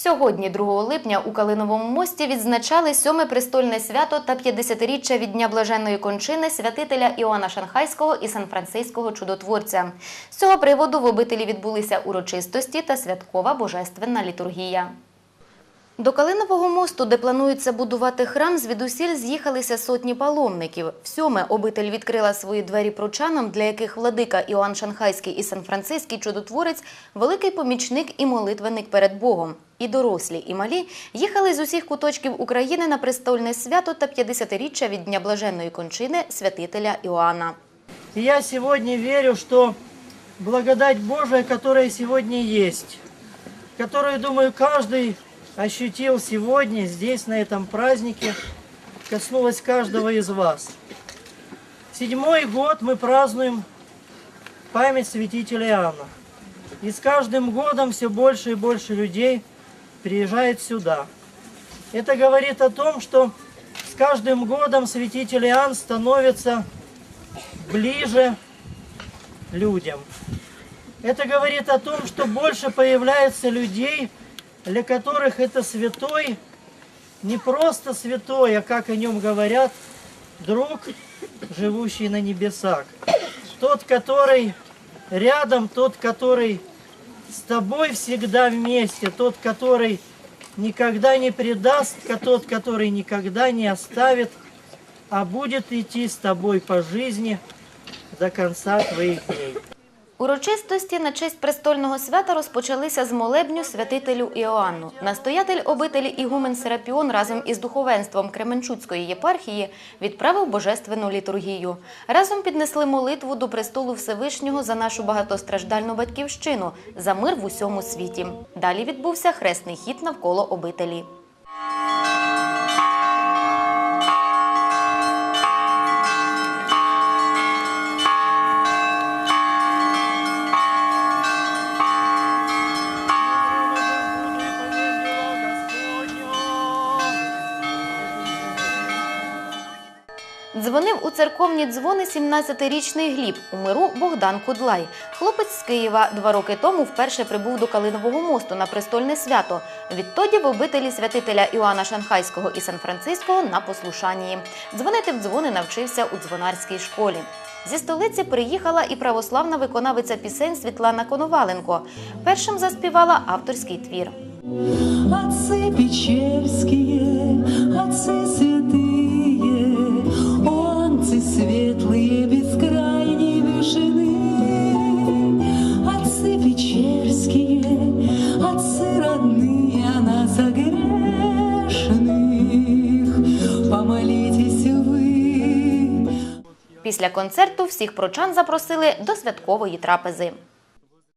Сьогодні, 2 липня, у Калиновому мості відзначали сьоме престольне свято та 50-річчя від Дня Блаженної кончини святителя Іоанна Шанхайського і Сан-Франциського чудотворця. З цього приводу в обителі відбулися урочистості та святкова божественна літургія. До Калинового мосту, де планується будувати храм, звідусіль з'їхалися сотні паломників. Всьоме обитель відкрила свої двері прочанам, для яких владика Іоанн Шанхайський і Сан-Франциський чудотворець – великий помічник і молитвенник перед Богом. І дорослі, і малі їхали з усіх куточків України на престольне свято та 50-річчя від Дня Блаженної кончини святителя Іоанна. Я сегодня верю, что благодать Божия, которая сегодня есть, которую, думаю, каждый ощутил сегодня здесь, на этом празднике, коснулась каждого из вас. Седьмой год мы празднуем память святителя Иоанна. И с каждым годом все больше и больше людей приезжает сюда. Это говорит о том, что с каждым годом святитель Иоанн становится ближе людям. Это говорит о том, что больше появляется людей, для которых это святой, не просто святой, а как о нем говорят, друг, живущий на небесах. Тот, который рядом, тот, который с тобой всегда вместе, тот, который никогда не предаст, тот, который никогда не оставит, а будет идти с тобой по жизни до конца твоих дней. Урочистості на честь престольного свята розпочалися з молебню святителю Іоанну. Настоятель обителі Ігумен Серапіон разом із духовенством Кременчуцької єпархії відправив божественну літургію. Разом піднесли молитву до престолу Всевишнього за нашу багатостраждальну батьківщину, за мир в усьому світі. Далі відбувся хресний хід навколо обителі. Дзвонив у церковні дзвони 17-річний Гліб, у миру Богдан Кудлай. Хлопець з Києва два роки тому вперше прибув до Калинового мосту на престольне свято. Відтоді в обителі святителя Іоанна Шанхайського і Сан-Франциського на послушанні. Дзвонити в дзвони навчився у дзвонарській школі. Зі столиці приїхала і православна виконавиця пісень Світлана Коноваленко. Першим заспівала авторський твір. Отцы печерские, отцы Після концерту всіх прочан запросили до святкової трапези.